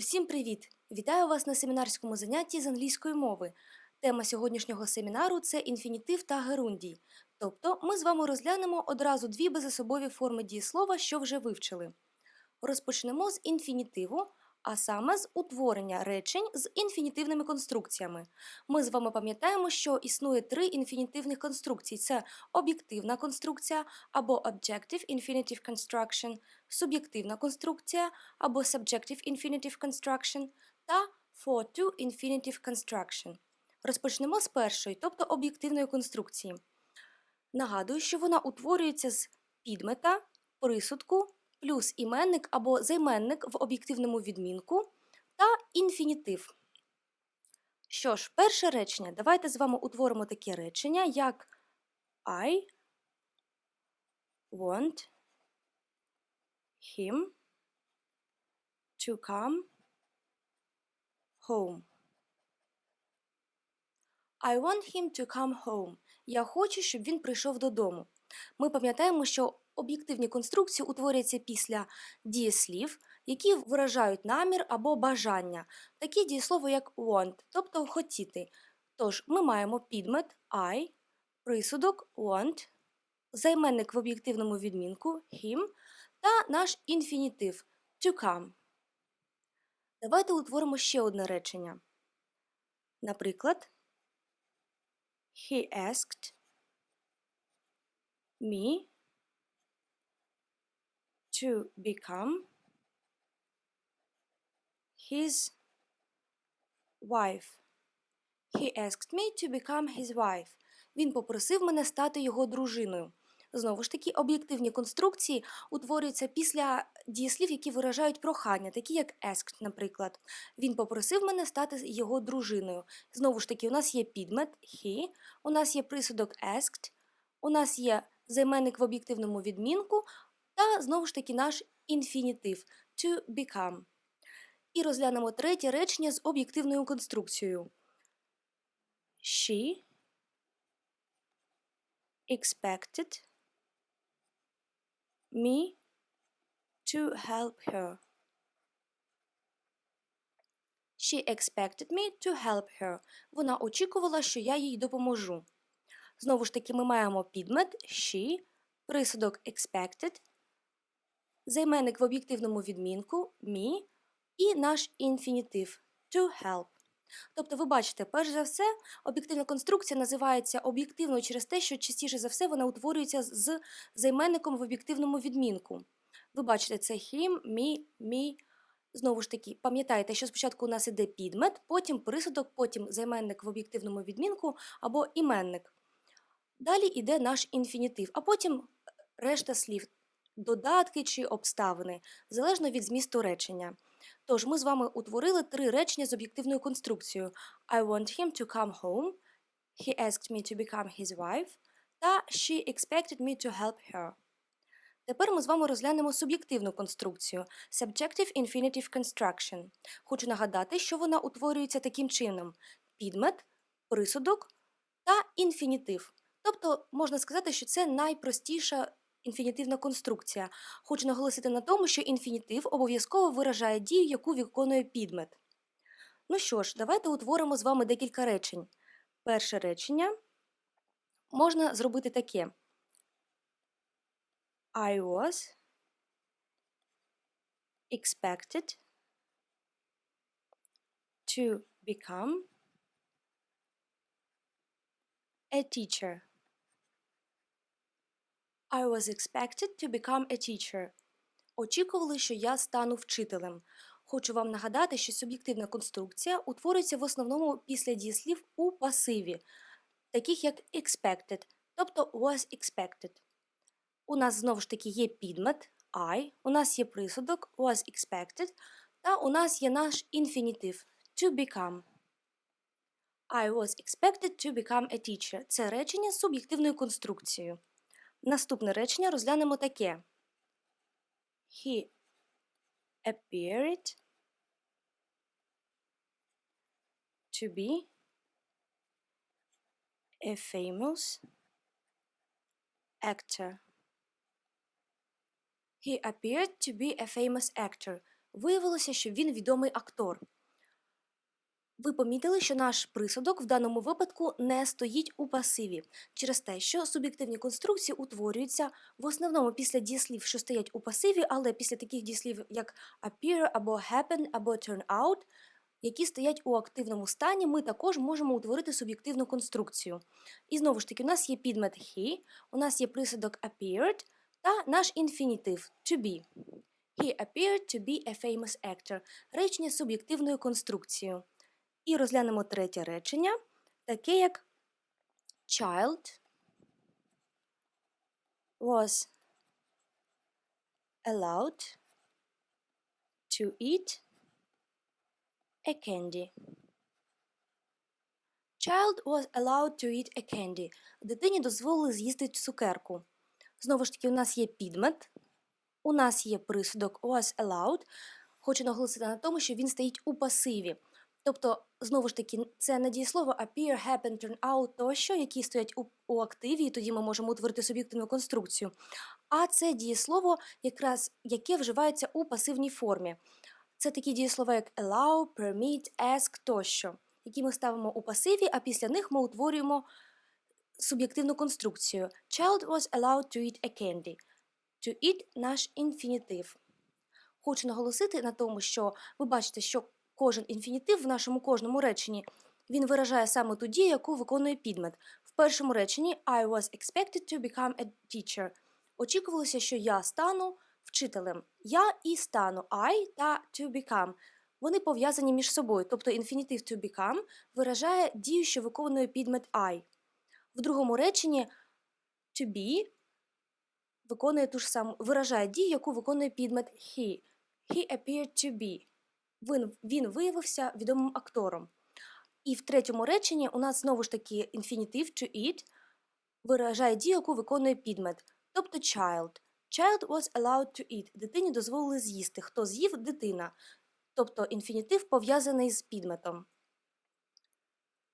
Усім привіт! Вітаю вас на семінарському занятті з англійської мови. Тема сьогоднішнього семінару це інфінітив та герундій. Тобто ми з вами розглянемо одразу дві безособові форми дієслова, що вже вивчили. Розпочнемо з інфінітиву, а саме з утворення речень з інфінітивними конструкціями. Ми з вами пам'ятаємо, що існує три інфінітивних конструкції: це об'єктивна конструкція або objective infinitive construction, суб'єктивна конструкція або subjective infinitive construction та for to infinitive construction. Розпочнемо з першої, тобто об'єктивної конструкції. Нагадую, що вона утворюється з підмета, присудку, плюс іменник або займенник в об'єктивному відмінку та інфінітив. Що ж, перше речення. Давайте з вами утворимо таке речення, як I want him to come home. I want him to come home. Я хочу, щоб він прийшов додому. Ми пам'ятаємо, що об'єктивні конструкції утворюються після дієслів, які виражають намір або бажання, такі дієслово, як want, тобто хотіти. Тож ми маємо підмет I, присудок want, займенник в об'єктивному відмінку him та наш інфінітив to come. Давайте утворимо ще одне речення. Наприклад, He asked me to become his wife. He asked me to become his wife. Він попросив мене стати його дружиною. Знову ж таки, об'єктивні конструкції утворюються після дієслів, які виражають прохання, такі як asked, наприклад. Він попросив мене стати його дружиною. Знову ж таки, у нас є підмет he, у нас є присудок asked, у нас є займенник в об'єктивному відмінку та знову ж таки наш інфінітив to become. І розглянемо третє речення з об'єктивною конструкцією. She expected me to help her. She expected me to help her. Вона очікувала, що я їй допоможу. Знову ж таки, ми маємо підмет she, присудок expected, займенник в об'єктивному відмінку me і наш інфінітив to help. Тобто, ви бачите, перш за все, об'єктивна конструкція називається об'єктивною через те, що частіше за все вона утворюється з займенником в об'єктивному відмінку. Ви бачите, це him, me, me. Знову ж таки, пам'ятаєте, що спочатку у нас іде підмет, потім присудок, потім займенник в об'єктивному відмінку або іменник. Далі йде наш інфінітив, а потім решта слів, додатки чи обставини, залежно від змісту речення. Тож ми з вами утворили три речення з об'єктивною конструкцією I want him to come home, he asked me to become his wife та she expected me to help her. Тепер ми з вами розглянемо суб'єктивну конструкцію Subjective Infinitive Construction. Хочу нагадати, що вона утворюється таким чином: підмет, присудок та інфінітив. Тобто можна сказати, що це найпростіша інфінітивна конструкція. Хочу наголосити на тому, що інфінітив обов'язково виражає дію, яку виконує підмет. Ну що ж, давайте утворимо з вами декілька речень. Перше речення можна зробити таке. I was expected to become a teacher. I was expected to become a teacher. Очікували, що я стану вчителем. Хочу вам нагадати, що суб'єктивна конструкція утворюється в основному після дієслів у пасиві, таких як expected, тобто was expected. У нас знову ж таки є підмет I, у нас є присудок was expected, та у нас є наш інфінітив to become. I was expected to become a teacher. Це речення з суб'єктивною конструкцією. Наступне речення розглянемо таке. He appeared to be a famous actor. He appeared to be a famous actor. Виявилося, що він відомий актор. Ви помітили, що наш присудок в даному випадку не стоїть у пасиві через те, що суб'єктивні конструкції утворюються в основному після дієслів, що стоять у пасиві, але після таких дієслів, як appear або happen, або turn out, які стоять у активному стані, ми також можемо утворити суб'єктивну конструкцію. І знову ж таки, у нас є підмет he, у нас є присудок appeared та наш інфінітив to be. He appeared to be a famous actor. Речення суб'єктивною конструкцією. І розглянемо третє речення, таке як child was allowed to eat a candy. Child was allowed to eat a candy. Дитині дозволили з'їсти цукерку. Знову ж таки, у нас є підмет, у нас є присудок was allowed. Хочу наголосити на тому, що він стоїть у пасиві. Тобто, знову ж таки, це не дієслово appear, happen, turn out тощо, які стоять у, у активі, і тоді ми можемо утворити суб'єктивну конструкцію. А це дієслово, якраз яке вживається у пасивній формі. Це такі дієслова, як allow, permit, ask тощо, які ми ставимо у пасиві, а після них ми утворюємо суб'єктивну конструкцію. Child was allowed to eat a candy. To eat – наш інфінітив. Хочу наголосити на тому, що ви бачите, що кожен інфінітив в нашому кожному реченні він виражає саме ту дію, яку виконує підмет. В першому реченні I was expected to become a teacher. Очікувалося, що я стану вчителем. Я і стану I та to become. Вони пов'язані між собою, тобто інфінітив to become виражає дію, що виконує підмет I. В другому реченні to be виконує ту ж саму, виражає дію, яку виконує підмет he. He appeared to be. Він, він виявився відомим актором. І в третьому реченні у нас знову ж таки інфінітив to eat виражає дію, яку виконує підмет, тобто child. Child was allowed to eat. Дитині дозволили з'їсти. Хто з'їв дитина. Тобто інфінітив пов'язаний з підметом.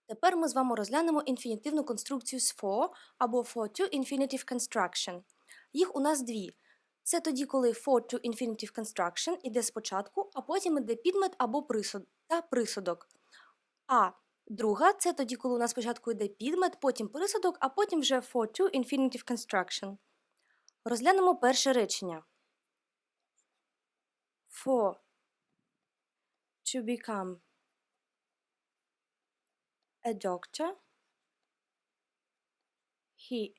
Тепер ми з вами розглянемо інфінітивну конструкцію з for або for to infinitive construction. Їх у нас дві. Це тоді, коли for to infinitive construction іде спочатку, а потім іде підмет або присуд та присудок. А друга це тоді, коли у нас спочатку йде підмет, потім присудок, а потім вже for to infinitive construction. Розглянемо перше речення. For to become a doctor, he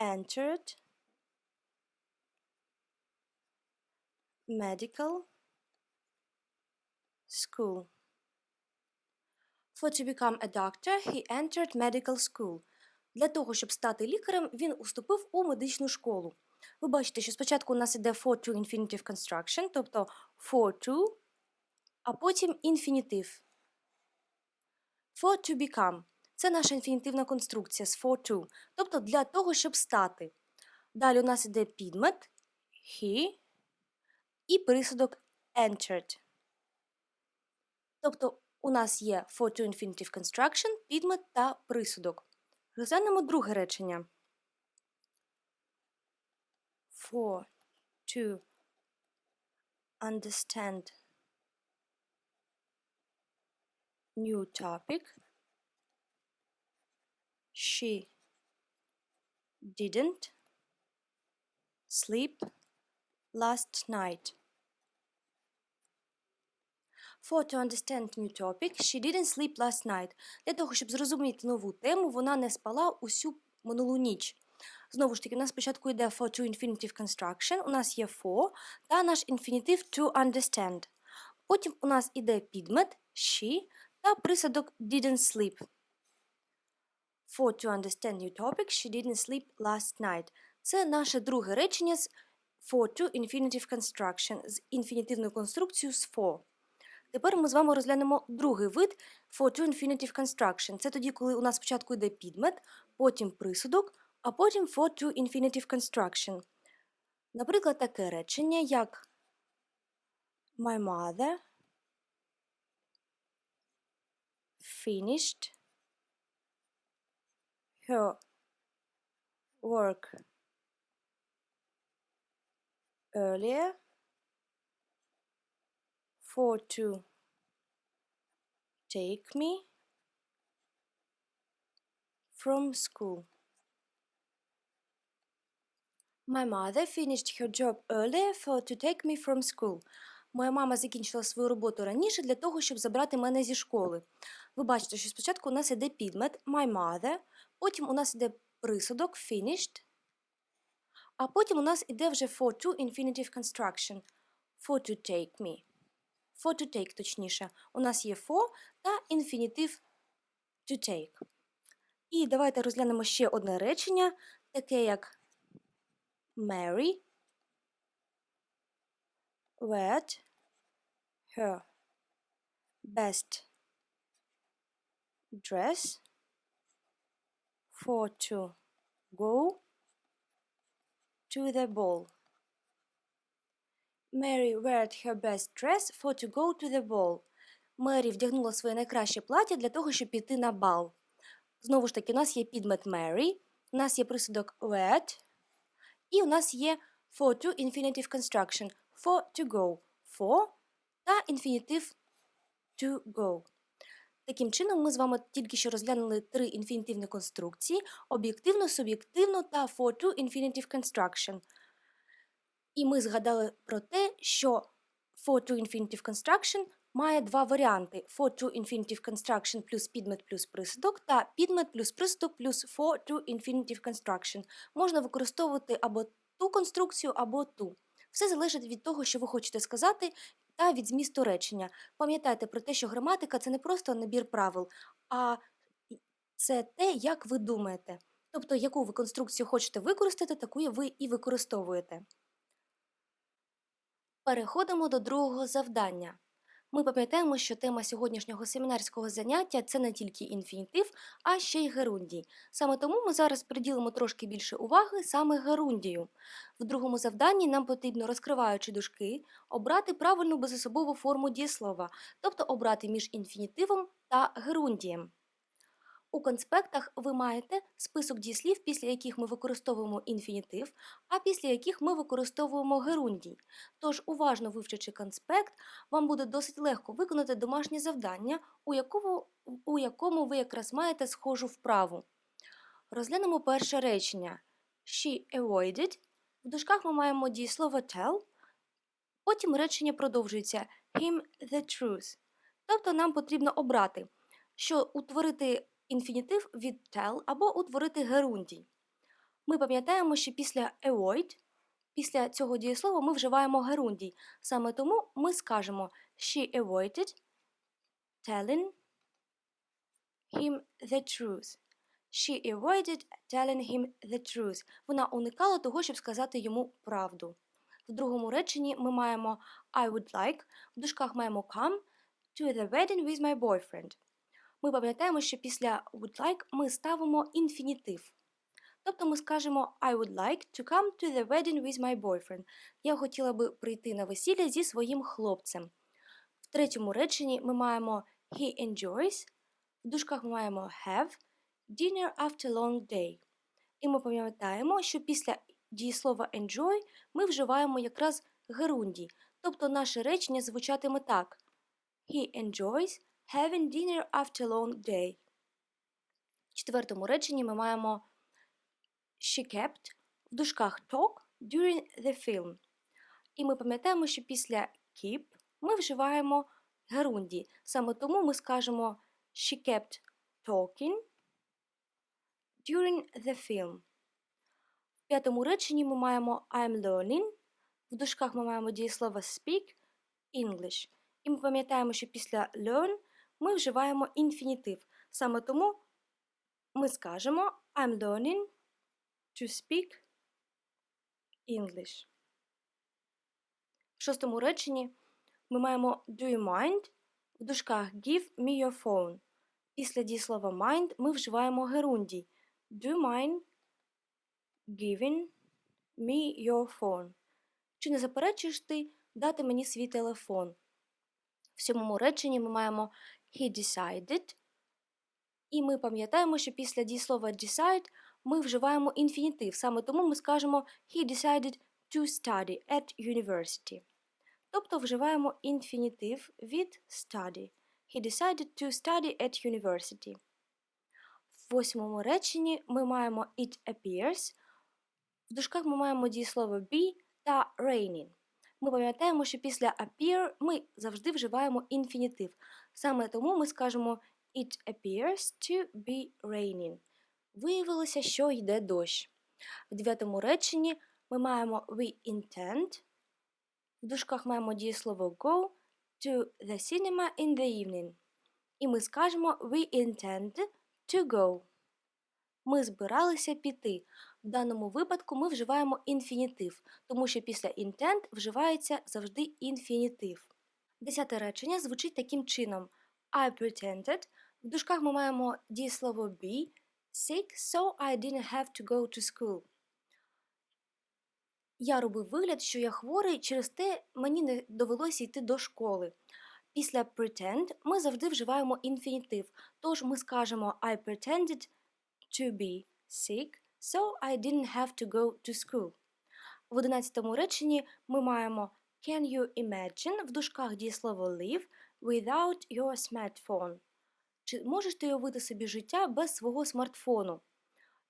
entered medical school. For to become a doctor, he entered medical school. Для того, щоб стати лікарем, він уступив у медичну школу. Ви бачите, що спочатку у нас іде for to infinitive construction, тобто for to, а потім інфінітив. For to become. Це наша інфінітивна конструкція з for to, тобто для того, щоб стати. Далі у нас іде підмет he і присудок entered. Тобто у нас є for to infinitive construction, підмет та присудок. Розглянемо друге речення. For to understand new topic, she didn't sleep last night. For to understand new topic, she didn't sleep last night. Для того, щоб зрозуміти нову тему, вона не спала усю минулу ніч. Знову ж таки, у нас спочатку йде for to infinitive construction, у нас є for та наш інфінітив to understand. Потім у нас іде підмет she та присадок didn't sleep. For to understand new topic, she didn't sleep last night. Це наше друге речення з for to infinitive construction з інфінітивною конструкцією з for. Тепер ми з вами розглянемо другий вид for to infinitive construction. Це тоді, коли у нас спочатку йде підмет, потім присудок, а потім for to infinitive construction. Наприклад, таке речення, як My mother finished her work earlier for to take me from school. My mother finished her job earlier for to take me from school. Моя мама закінчила свою роботу раніше для того, щоб забрати мене зі школи. Ви бачите, що спочатку у нас іде підмет my mother, потім у нас іде присудок finished, а потім у нас іде вже for to infinitive construction for to take me. For to take, точніше. У нас є for та інфінітив to take. І давайте розглянемо ще одне речення, таке як Mary weared her best dress for to go to the ball. Mary weared her best dress for to go to the ball. Мері вдягнула своє найкраще плаття для того, щоб піти на бал. Знову ж таки, у нас є підмет Mary, у нас є присудок weared, і у нас є for to infinitive construction for to go, for та інфінітив to go. Таким чином, ми з вами тільки що розглянули три інфінітивні конструкції: об'єктивну, суб'єктивну та for to infinitive construction. І ми згадали про те, що for to infinitive construction має два варіанти: for to infinitive construction плюс підмет плюс присудок та підмет плюс присудок плюс for to infinitive construction. Можна використовувати або ту конструкцію, або ту. Все залежить від того, що ви хочете сказати, та від змісту речення. Пам'ятайте про те, що граматика це не просто набір правил, а це те, як ви думаєте. Тобто, яку ви конструкцію хочете використати, таку ви і використовуєте. Переходимо до другого завдання. Ми пам'ятаємо, що тема сьогоднішнього семінарського заняття це не тільки інфінітив, а ще й герундій. Саме тому ми зараз приділимо трошки більше уваги саме герундію. В другому завданні нам потрібно, розкриваючи дужки, обрати правильну безособову форму дієслова, тобто обрати між інфінітивом та герундієм. У конспектах ви маєте список дієслів, після яких ми використовуємо інфінітив, а після яких ми використовуємо герундій. Тож, уважно вивчивши конспект, вам буде досить легко виконати домашнє завдання, у якому, у якому ви якраз маєте схожу вправу. Розглянемо перше речення. She avoided. В дужках ми маємо дієслово tell. Потім речення продовжується him the truth. Тобто нам потрібно обрати, що утворити інфінітив від tell або утворити герундій. Ми пам'ятаємо, що після avoid, після цього дієслова ми вживаємо герундій. Саме тому ми скажемо she avoided telling him the truth. She avoided telling him the truth. Вона уникала того, щоб сказати йому правду. В другому реченні ми маємо I would like, в дужках маємо come to the wedding with my boyfriend ми пам'ятаємо, що після would like ми ставимо інфінітив. Тобто ми скажемо I would like to come to the wedding with my boyfriend. Я хотіла би прийти на весілля зі своїм хлопцем. В третьому реченні ми маємо he enjoys, в дужках ми маємо have, dinner after long day. І ми пам'ятаємо, що після дієслова enjoy ми вживаємо якраз герундій. Тобто наше речення звучатиме так: He enjoys having dinner after long day. В четвертому реченні ми маємо she kept в дужках talk during the film. І ми пам'ятаємо, що після keep ми вживаємо герунді. Саме тому ми скажемо she kept talking during the film. В п'ятому реченні ми маємо I'm learning. В дужках ми маємо дієслово speak English. І ми пам'ятаємо, що після learn ми вживаємо інфінітив. Саме тому ми скажемо I'm learning to speak English. В шостому реченні ми маємо do you mind в дужках give me your phone. Після дієслова mind ми вживаємо герундій. Do you mind giving me your phone? Чи не заперечуєш ти дати мені свій телефон? В сьомому реченні ми маємо he decided. І ми пам'ятаємо, що після дієслова decide ми вживаємо інфінітив. Саме тому ми скажемо he decided to study at university. тобто вживаємо інфінітив від study. He decided to study at university. В восьмому реченні ми маємо it appears. В дужках ми маємо дієслово be та raining. Ми пам'ятаємо, що після appear ми завжди вживаємо інфінітив. Саме тому ми скажемо It appears to be raining. Виявилося, що йде дощ. В дев'ятому реченні ми маємо we intend. В дужках маємо дієслово go to the cinema in the evening. І ми скажемо we intend to go. Ми збиралися піти. В даному випадку ми вживаємо інфінітив, тому що після intend вживається завжди інфінітив. Десяте речення звучить таким чином: I pretended. В дужках ми маємо дієслово be sick, so I didn't have to go to school. Я робив вигляд, що я хворий, через те мені не довелося йти до школи. Після pretend ми завжди вживаємо інфінітив, тож ми скажемо I pretended to be sick, so I didn't have to go to school. В одинадцятому реченні ми маємо Can you imagine в дужках дієслово live without your smartphone? Чи можеш ти уявити собі життя без свого смартфону?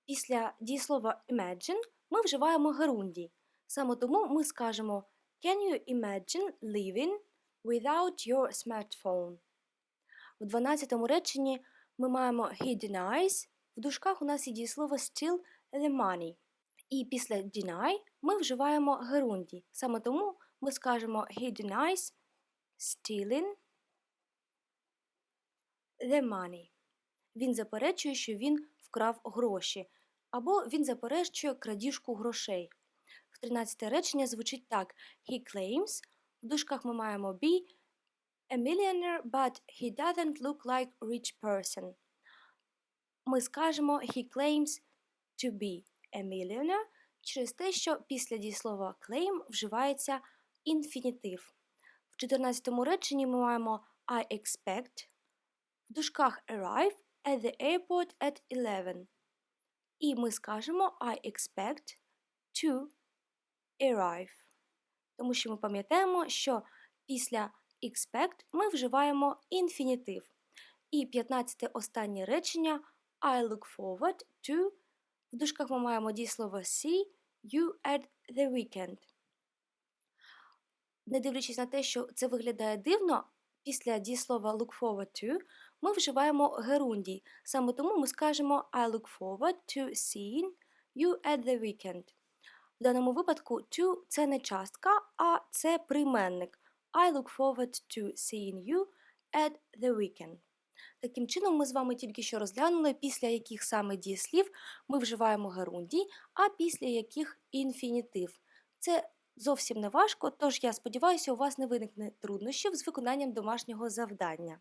Після дієслова imagine ми вживаємо герундій. Саме тому ми скажемо Can you imagine living without your smartphone? В 12 реченні ми маємо he denies. В дужках у нас є дієслово steal the money. І після deny ми вживаємо герундій. Саме тому ми скажемо he denies stealing the money. Він заперечує, що він вкрав гроші. Або він заперечує крадіжку грошей. В 13 речення звучить так: He claims. В дужках ми маємо be a millionaire, but he doesn't look like rich person. Ми скажемо he claims to be a millionaire через те, що після дієслова claim вживається інфінітив. В 14 му реченні ми маємо I expect. В дужках arrive at the airport at 11. І ми скажемо I expect to arrive. Тому що ми пам'ятаємо, що після expect ми вживаємо інфінітив. І 15 останнє речення I look forward to. В дужках ми маємо дієслово see you at the weekend. Не дивлячись на те, що це виглядає дивно, після дієслова look forward to ми вживаємо герундій. Саме тому ми скажемо I look forward to seeing you at the weekend. В даному випадку to це не частка, а це прийменник. I look forward to seeing you at the weekend. Таким чином, ми з вами тільки що розглянули, після яких саме дієслів ми вживаємо герундій, а після яких інфінітив. Це зовсім не важко, тож я сподіваюся, у вас не виникне труднощів з виконанням домашнього завдання.